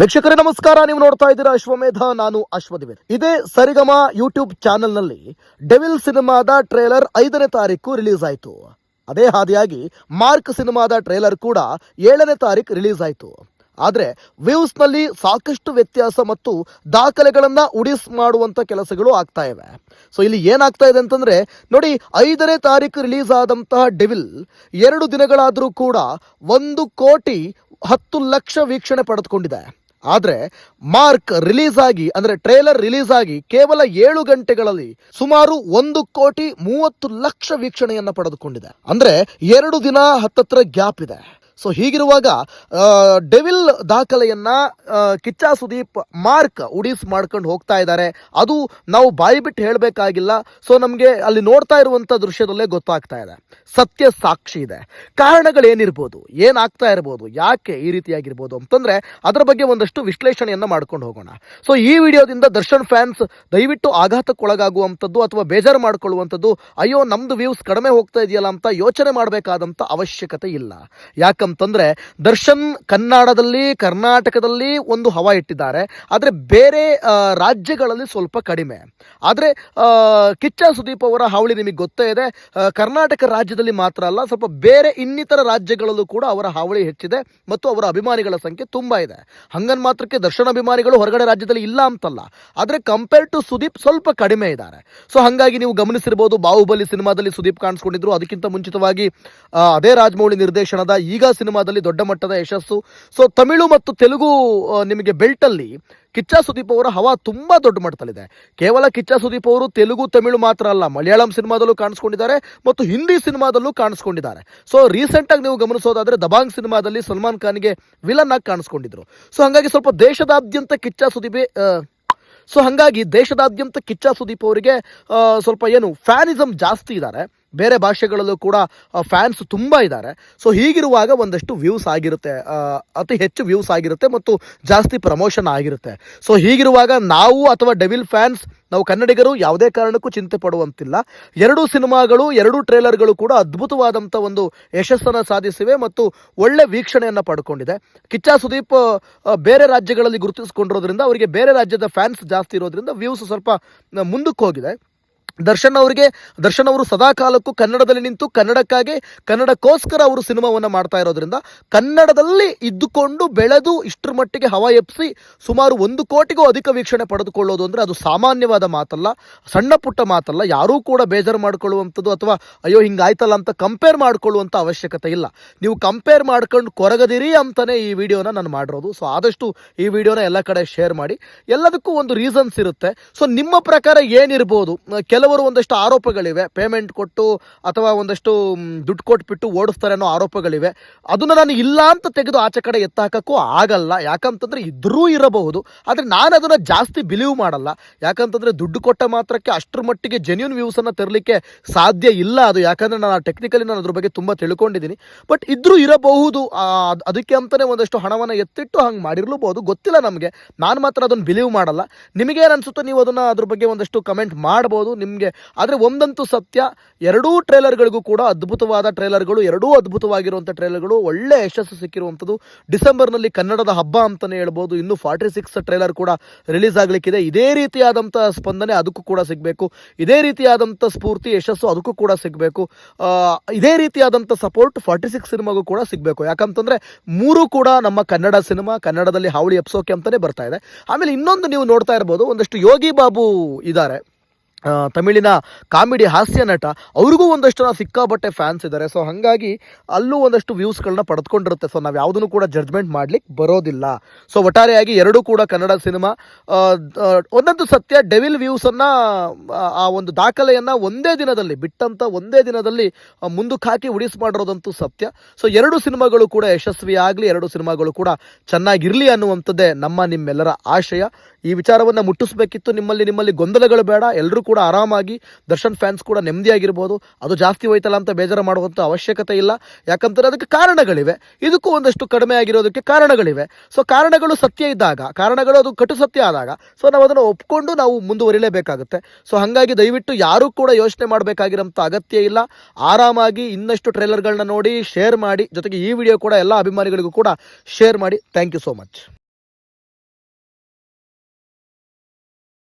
ವೀಕ್ಷಕರೇ, ನಮಸ್ಕಾರ. ನೀವು ನೋಡ್ತಾ ಇದ್ದೀರಾ ಅಶ್ವಮೇಧ. ನಾನು ಅಶ್ವದಿವೆ ಇದೇ ಸರಿಗಮ ಯೂಟ್ಯೂಬ್ ಚಾನೆಲ್ನಲ್ಲಿ ಡೆವಿಲ್ ಸಿನಿಮಾದ ಟ್ರೇಲರ್ ಐದನೇ ತಾರೀಕು ರಿಲೀಸ್ ಆಯಿತು. ಅದೇ ಹಾದಿಯಾಗಿ ಮಾರ್ಕ್ ಸಿನಿಮಾದ ಟ್ರೇಲರ್ ಕೂಡ ಏಳನೇ ತಾರೀಕು ರಿಲೀಸ್ ಆಯಿತು. ಆದರೆ ವ್ಯೂಸ್ನಲ್ಲಿ ಸಾಕಷ್ಟು ವ್ಯತ್ಯಾಸ ಮತ್ತು ದಾಖಲೆಗಳನ್ನು ಉಡಿಸ್ ಮಾಡುವಂಥ ಕೆಲಸಗಳು ಆಗ್ತಾ ಇವೆ. ಸೊ, ಇಲ್ಲಿ ಏನಾಗ್ತಾ ಇದೆ ಅಂತಂದರೆ, ನೋಡಿ, ಐದನೇ ತಾರೀಕು ರಿಲೀಸ್ ಆದಂತಹ ಡೆವಿಲ್ ಎರಡು ದಿನಗಳಾದರೂ ಕೂಡ ಒಂದು ಕೋಟಿ ಹತ್ತು ಲಕ್ಷ ವೀಕ್ಷಣೆ ಪಡೆದುಕೊಂಡಿದೆ. ಆದರೆ ಮಾರ್ಕ್ ರಿಲೀಸ್ ಆಗಿ ಅಂದರೆ ಟ್ರೇಲರ್ ರಿಲೀಸ್ ಆಗಿ ಕೇವಲ ಏಳು ಗಂಟೆಗಳಲ್ಲಿ ಸುಮಾರು ಒಂದು ಕೋಟಿ ಮೂವತ್ತು ಲಕ್ಷ ವೀಕ್ಷಣೆಯನ್ನು ಪಡೆದುಕೊಂಡಿದೆ. ಅಂದರೆ ಎರಡು ದಿನ ಹತ್ತತ್ರ ಗ್ಯಾಪ್ ಇದೆ. ಸೊ ಹೀಗಿರುವಾಗ ಡೆವಿಲ್ ದಾಖಲೆಯನ್ನು ಕಿಚ್ಚ ಸುದೀಪ್ ಮಾರ್ಕ್ ಉಡೀಸ್ ಮಾಡ್ಕೊಂಡು ಹೋಗ್ತಾ ಇದ್ದಾರೆ. ಅದು ನಾವು ಬಾಯಿ ಬಿಟ್ಟು ಹೇಳಬೇಕಾಗಿಲ್ಲ. ಸೊ ನಮಗೆ ಅಲ್ಲಿ ನೋಡ್ತಾ ಇರುವಂಥ ದೃಶ್ಯದಲ್ಲೇ ಗೊತ್ತಾಗ್ತಾ ಇದೆ. ಸತ್ಯ ಸಾಕ್ಷಿ ಇದೆ. ಕಾರಣಗಳೇನಿರ್ಬೋದು? ಏನಾಗ್ತಾ ಇರ್ಬೋದು? ಯಾಕೆ ಈ ರೀತಿಯಾಗಿರ್ಬೋದು ಅಂತಂದ್ರೆ, ಅದರ ಬಗ್ಗೆ ಒಂದಷ್ಟು ವಿಶ್ಲೇಷಣೆಯನ್ನು ಮಾಡ್ಕೊಂಡು ಹೋಗೋಣ. ಸೊ ಈ ವಿಡಿಯೋದಿಂದ ದರ್ಶನ್ ಫ್ಯಾನ್ಸ್ ದಯವಿಟ್ಟು ಆಘಾತಕ್ಕೊಳಗಾಗುವಂಥದ್ದು ಅಥವಾ ಬೇಜಾರು ಮಾಡ್ಕೊಳ್ಳುವಂಥದ್ದು, ಅಯ್ಯೋ, ನಮ್ದು ವ್ಯೂಸ್ ಕಡಿಮೆ ಹೋಗ್ತಾ ಇದೆಯಲ್ಲ ಅಂತ ಯೋಚನೆ ಮಾಡಬೇಕಾದಂಥ ಅವಶ್ಯಕತೆ ಇಲ್ಲ. ಯಾಕಂತಂದ್ರೆ ದರ್ಶನ್ ಕನ್ನಡದಲ್ಲಿ, ಕರ್ನಾಟಕದಲ್ಲಿ ಒಂದು ಹವಾ ಇಟ್ಟಿದ್ದಾರೆ. ಆದರೆ ಬೇರೆ ರಾಜ್ಯಗಳಲ್ಲಿ ಸ್ವಲ್ಪ ಕಡಿಮೆ. ಆದರೆ ಕಿಚ್ಚ ಸುದೀಪ್ ಅವರ ಹಾವಳಿ ನಿಮಗೆ ಗೊತ್ತೇ ಇದೆ. ಕರ್ನಾಟಕ ರಾಜ್ಯದಲ್ಲಿ ಮಾತ್ರ ಅಲ್ಲ, ಸ್ವಲ್ಪ ಬೇರೆ ಇನ್ನಿತರ ರಾಜ್ಯಗಳಲ್ಲೂ ಕೂಡ ಅವರ ಹಾವಳಿ ಹೆಚ್ಚಿದೆ ಮತ್ತು ಅವರ ಅಭಿಮಾನಿಗಳ ಸಂಖ್ಯೆ ತುಂಬ ಇದೆ. ಹಂಗನ್ ಮಾತ್ರಕ್ಕೆ ದರ್ಶನ್ ಅಭಿಮಾನಿಗಳು ಹೊರಗಡೆ ರಾಜ್ಯದಲ್ಲಿ ಇಲ್ಲ ಅಂತಲ್ಲ. ಆದರೆ ಕಂಪೇರ್ ಟು ಸುದೀಪ್ ಸ್ವಲ್ಪ ಕಡಿಮೆ ಇದ್ದಾರೆ. ಸೊ ಹಾಗಾಗಿ ನೀವು ಗಮನಿಸಿರ್ಬೋದು, ಬಾಹುಬಲಿ ಸಿನಿಮಾದಲ್ಲಿ ಸುದೀಪ್ ಕಾಣಿಸ್ಕೊಂಡಿದ್ರು. ಅದಕ್ಕಿಂತ ಮುಂಚಿತವಾಗಿ ಅದೇ ರಾಜಮೌಳಿ ನಿರ್ದೇಶನದ ಈಗ ಸಿನಿಮಾದಲ್ಲಿ ದೊಡ್ಡ ಮಟ್ಟದ ಯಶಸ್ಸು. ಸೊ ತಮಿಳು ಮತ್ತು ತೆಲುಗು ನಿಮಗೆ ಬೆಲ್ಟಲ್ಲಿ ಕಿಚ್ಚ ಸುದೀಪ್ ಅವರ ಹವಾ ತುಂಬ ದೊಡ್ಡ ಮಟ್ಟದಲ್ಲಿದೆ. ಕೇವಲ ಕಿಚ್ಚ ಸುದೀಪ್ ಅವರು ತೆಲುಗು, ತಮಿಳು ಮಾತ್ರ ಅಲ್ಲ, ಮಲಯಾಳಂ ಸಿನಿಮಾದಲ್ಲೂ ಕಾಣಿಸ್ಕೊಂಡಿದ್ದಾರೆ ಮತ್ತು ಹಿಂದಿ ಸಿನಿಮಾದಲ್ಲೂ ಕಾಣಿಸ್ಕೊಂಡಿದ್ದಾರೆ. ಸೊ ರೀಸೆಂಟಾಗಿ ನೀವು ಗಮನಿಸೋದಾದರೆ ದಬಾಂಗ್ ಸಿನಿಮಾದಲ್ಲಿ ಸಲ್ಮಾನ್ ಖಾನ್ಗೆ ವಿಲನ್ ಆಗಿ ಕಾಣಿಸ್ಕೊಂಡಿದ್ರು. ಸೊ ಹಾಗಾಗಿ ಸ್ವಲ್ಪ ದೇಶದಾದ್ಯಂತ ಕಿಚ್ಚ ಸುದೀಪೆ ಸೊ ಹಾಗಾಗಿ ದೇಶದಾದ್ಯಂತ ಕಿಚ್ಚ ಸುದೀಪ್ ಅವರಿಗೆ ಸ್ವಲ್ಪ ಏನು ಫ್ಯಾನಿಸಮ್ ಜಾಸ್ತಿ ಇದ್ದಾರೆ. ಬೇರೆ ಭಾಷೆಗಳಲ್ಲೂ ಕೂಡ ಫ್ಯಾನ್ಸ್ ತುಂಬ ಇದ್ದಾರೆ. ಸೊ ಹೀಗಿರುವಾಗ ಒಂದಷ್ಟು ವ್ಯೂಸ್ ಆಗಿರುತ್ತೆ ಅತಿ ಹೆಚ್ಚು ವ್ಯೂಸ್ ಆಗಿರುತ್ತೆ ಮತ್ತು ಜಾಸ್ತಿ ಪ್ರಮೋಷನ್ ಆಗಿರುತ್ತೆ. ಸೊ ಹೀಗಿರುವಾಗ ನಾವು ಅಥವಾ ಡೆವಿಲ್ ಫ್ಯಾನ್ಸ್ ನಾವು ಕನ್ನಡಿಗರು ಯಾವುದೇ ಕಾರಣಕ್ಕೂ ಚಿಂತೆ ಪಡುವಂತಿಲ್ಲ. ಎರಡೂ ಸಿನಿಮಾಗಳು, ಎರಡೂ ಟ್ರೇಲರ್ಗಳು ಕೂಡ ಅದ್ಭುತವಾದಂಥ ಒಂದು ಯಶಸ್ಸನ್ನು ಸಾಧಿಸಿವೆ ಮತ್ತು ಒಳ್ಳೆ ವೀಕ್ಷಣೆಯನ್ನು ಪಡ್ಕೊಂಡಿದೆ. ಕಿಚ್ಚ ಸುದೀಪ್ ಬೇರೆ ರಾಜ್ಯಗಳಲ್ಲಿ ಗುರುತಿಸಿಕೊಂಡಿರೋದ್ರಿಂದ, ಅವರಿಗೆ ಬೇರೆ ರಾಜ್ಯದ ಫ್ಯಾನ್ಸ್ ಜಾಸ್ತಿ ಇರೋದ್ರಿಂದ ವ್ಯೂಸ್ ಸ್ವಲ್ಪ ಮುಂದಕ್ಕೆ ಹೋಗಿದೆ ದರ್ಶನ್ ಅವರಿಗೆ ದರ್ಶನ್ ಅವರು ಸದಾ ಕಾಲಕ್ಕೂ ಕನ್ನಡದಲ್ಲಿ ನಿಂತು ಕನ್ನಡಕ್ಕಾಗಿ ಕನ್ನಡಕ್ಕೋಸ್ಕರ ಅವರು ಸಿನಿಮಾವನ್ನು ಮಾಡ್ತಾ ಇರೋದ್ರಿಂದ ಕನ್ನಡದಲ್ಲಿ ಇದ್ದುಕೊಂಡು ಬೆಳೆದು ಇಷ್ಟರ ಮಟ್ಟಿಗೆ ಹವಾ ಎಪ್ಸಿ ಸುಮಾರು ಒಂದು ಕೋಟಿಗೂ ಅಧಿಕ ವೀಕ್ಷಣೆ ಪಡೆದುಕೊಳ್ಳೋದು ಅಂದರೆ ಅದು ಸಾಮಾನ್ಯವಾದ ಮಾತಲ್ಲ ಸಣ್ಣ ಪುಟ್ಟ ಮಾತಲ್ಲ ಯಾರೂ ಕೂಡ ಬೇಜಾರು ಮಾಡಿಕೊಳ್ಳುವಂಥದ್ದು ಅಥವಾ ಅಯ್ಯೋ ಹಿಂಗಾಯ್ತಲ್ಲ ಅಂತ ಕಂಪೇರ್ ಮಾಡಿಕೊಳ್ಳುವಂಥ ಅವಶ್ಯಕತೆ ಇಲ್ಲ. ನೀವು ಕಂಪೇರ್ ಮಾಡ್ಕೊಂಡು ಕೊರಗದಿರಿ ಅಂತಲೇ ಈ ವಿಡಿಯೋನ ನಾನು ಮಾಡಿರೋದು. ಸೊ ಆದಷ್ಟು ಈ ವಿಡಿಯೋನ ಎಲ್ಲ ಕಡೆ ಶೇರ್ ಮಾಡಿ. ಎಲ್ಲದಕ್ಕೂ ಒಂದು ರೀಸನ್ಸ್ ಇರುತ್ತೆ. ಸೊ ನಿಮ್ಮ ಪ್ರಕಾರ ಏನಿರ್ಬೋದು? ಅಹ್, ಕೆಲವರು ಒಂದಷ್ಟು ಆರೋಪಗಳಿವೆ. ಪೇಮೆಂಟ್ ಕೊಟ್ಟು ಅಥವಾ ಒಂದಷ್ಟು ದುಡ್ಡು ಕೊಟ್ಬಿಟ್ಟು ಓಡಿಸ್ತಾರೆ ಅನ್ನೋ ಆರೋಪಗಳಿವೆ. ಅದನ್ನು ನಾನು ಇಲ್ಲ ಅಂತ ತೆಗೆದು ಆಚೆ ಕಡೆ ಎತ್ತಾಕಕ್ಕೂ ಆಗಲ್ಲ. ಯಾಕಂತಂದರೆ ಇದ್ರೂ ಇರಬಹುದು. ಆದರೆ ನಾನು ಅದನ್ನು ಜಾಸ್ತಿ ಬಿಲೀವ್ ಮಾಡಲ್ಲ. ಯಾಕಂತಂದರೆ ದುಡ್ಡು ಕೊಟ್ಟ ಮಾತ್ರಕ್ಕೆ ಅಷ್ಟರ ಮಟ್ಟಿಗೆ ಜೆನ್ಯೂನ್ ವ್ಯೂಸನ್ನು ತರಲಿಕ್ಕೆ ಸಾಧ್ಯ ಇಲ್ಲ ಅದು. ಯಾಕಂದರೆ ನಾನು ಟೆಕ್ನಿಕಲಿ ನಾನು ಅದ್ರ ಬಗ್ಗೆ ತುಂಬ ತಿಳ್ಕೊಂಡಿದ್ದೀನಿ. ಬಟ್ ಇದ್ರೂ ಇರಬಹುದು. ಅದಕ್ಕೆ ಅಂತಲೇ ಒಂದಷ್ಟು ಹಣವನ್ನು ಎತ್ತಿಟ್ಟು ಹಂಗೆ ಮಾಡಿರ್ಲೂಬಹುದು. ಗೊತ್ತಿಲ್ಲ ನಮಗೆ. ನಾನು ಮಾತ್ರ ಅದನ್ನು ಬಿಲೀವ್ ಮಾಡಲ್ಲ. ನಿಮಗೇನು ಅನಿಸುತ್ತೋ ನೀವು ಅದನ್ನು ಅದ್ರ ಬಗ್ಗೆ ಒಂದಷ್ಟು ಕಮೆಂಟ್ ಮಾಡ್ಬೋದು. ನಿಮಗೆ. ಆದರೆ ಒಂದಂತೂ ಸತ್ಯ, ಎರಡೂ ಟ್ರೇಲರ್ಗಳಿಗೂ ಕೂಡ ಅದ್ಭುತವಾದ ಟ್ರೇಲರ್ಗಳು, ಎರಡೂ ಅದ್ಭುತವಾಗಿರುವಂಥ ಟ್ರೇಲರ್ಗಳು, ಒಳ್ಳೆ ಯಶಸ್ಸು ಸಿಕ್ಕಿರುವಂಥದ್ದು. ಡಿಸೆಂಬರ್ನಲ್ಲಿ ಕನ್ನಡದ ಹಬ್ಬ ಅಂತಲೇ ಹೇಳ್ಬೋದು, ಇನ್ನು ಫಾರ್ಟಿ ಸಿಕ್ಸ್ ಟ್ರೇಲರ್ ಕೂಡ ರಿಲೀಸ್ ಆಗಲಿಕ್ಕಿದೆ. ಇದೇ ರೀತಿಯಾದಂಥ ಸ್ಪಂದನೆ ಅದಕ್ಕೂ ಕೂಡ ಸಿಗಬೇಕು. ಇದೇ ರೀತಿಯಾದಂಥ ಸ್ಫೂರ್ತಿ, ಯಶಸ್ಸು ಅದಕ್ಕೂ ಕೂಡ ಸಿಗಬೇಕು. ಇದೇ ರೀತಿಯಾದಂಥ ಸಪೋರ್ಟ್ ಫಾರ್ಟಿ ಸಿಕ್ಸ್ ಸಿನಿಮಾಗೂ ಕೂಡ ಸಿಗಬೇಕು. ಯಾಕಂತಂದರೆ ಮೂರು ಕೂಡ ನಮ್ಮ ಕನ್ನಡ ಸಿನಿಮಾ, ಕನ್ನಡದಲ್ಲಿ ಹಾವಳಿ ಎಪ್ಸೋಕೆ ಅಂತಲೇ ಬರ್ತಾ ಇದೆ. ಆಮೇಲೆ ಇನ್ನೊಂದು ನೀವು ನೋಡ್ತಾ ಇರ್ಬೋದು, ಒಂದಷ್ಟು ಯೋಗಿ ಬಾಬು ಇದ್ದಾರೆ. ತಮಿಳಿನ ಕಾಮಿಡಿ ಹಾಸ್ಯ ನಟ, ಅವ್ರಿಗೂ ಒಂದಷ್ಟು ಜನ ಸಿಕ್ಕಾಪಟ್ಟೆ ಫ್ಯಾನ್ಸ್ ಇದ್ದಾರೆ. ಸೊ ಹಾಗಾಗಿ ಅಲ್ಲೂ ಒಂದಷ್ಟು ವ್ಯೂಸ್ಗಳನ್ನ ಪಡೆದುಕೊಂಡಿರುತ್ತೆ ಸೊ ನಾವು ಯಾವುದನ್ನು ಕೂಡ ಜಡ್ಜ್ಮೆಂಟ್ ಮಾಡ್ಲಿಕ್ಕೆ ಬರೋದಿಲ್ಲ. ಸೊ ಒಟ್ಟಾರೆಯಾಗಿ ಎರಡೂ ಕೂಡ ಕನ್ನಡ ಸಿನಿಮಾ ಒಂದೊಂದು ಸತ್ಯ ಡೆವಿಲ್ ವ್ಯೂಸನ್ನು ಆ ಒಂದು ದಾಖಲೆಯನ್ನು ಒಂದೇ ದಿನದಲ್ಲಿ ಬಿಟ್ಟಂಥ ಒಂದೇ ದಿನದಲ್ಲಿ ಮುಂದಕ್ಕೆ ಹಾಕಿ ಉಡಿಸ್ ಮಾಡಿರೋದಂತೂ ಸತ್ಯ. ಸೊ ಎರಡು ಸಿನಿಮಾಗಳು ಕೂಡ ಯಶಸ್ವಿಯಾಗಲಿ, ಎರಡು ಸಿನಿಮಾಗಳು ಕೂಡ ಚೆನ್ನಾಗಿರಲಿ ಅನ್ನುವಂಥದ್ದೇ ನಮ್ಮ ನಿಮ್ಮೆಲ್ಲರ ಆಶಯ. ಈ ವಿಚಾರವನ್ನು ಮುಟ್ಟಿಸ್ಬೇಕಿತ್ತು. ನಿಮ್ಮಲ್ಲಿ ನಿಮ್ಮಲ್ಲಿ ಗೊಂದಲಗಳು ಬೇಡ. ಎಲ್ಲರೂ ಕೂಡ ಆರಾಮಾಗಿ ದರ್ಶನ್ ಫ್ಯಾನ್ಸ್ ಕೂಡ ನೆಮ್ಮದಿಯಾಗಿರ್ಬೋದು. ಅದು ಜಾಸ್ತಿ ಹೋಯ್ತಲ್ಲ ಅಂತ ಬೇಜಾರು ಮಾಡುವಂಥ ಅವಶ್ಯಕತೆ ಇಲ್ಲ. ಯಾಕಂತಂದರೆ ಅದಕ್ಕೆ ಕಾರಣಗಳಿವೆ. ಇದಕ್ಕೂ ಒಂದಷ್ಟು ಕಡಿಮೆ ಆಗಿರೋದಕ್ಕೆ ಕಾರಣಗಳಿವೆ. ಸೊ ಕಾರಣಗಳು ಸತ್ಯ ಇದ್ದಾಗ, ಕಾರಣಗಳು ಅದು ಕಟು ಸತ್ಯ ಆದಾಗ ಸೊ ನಾವು ಅದನ್ನು ಒಪ್ಕೊಂಡು ನಾವು ಮುಂದುವರಿಲೇಬೇಕಾಗುತ್ತೆ. ಸೊ ಹಾಗಾಗಿ ದಯವಿಟ್ಟು ಯಾರೂ ಕೂಡ ಯೋಚನೆ ಮಾಡಬೇಕಾಗಿರೋಂಥ ಅಗತ್ಯ ಇಲ್ಲ. ಆರಾಮಾಗಿ ಇನ್ನಷ್ಟು ಟ್ರೇಲರ್ಗಳನ್ನ ನೋಡಿ ಶೇರ್ ಮಾಡಿ, ಜೊತೆಗೆ ಈ ವಿಡಿಯೋ ಕೂಡ ಎಲ್ಲ ಅಭಿಮಾನಿಗಳಿಗೂ ಕೂಡ ಶೇರ್ ಮಾಡಿ. Thank you so much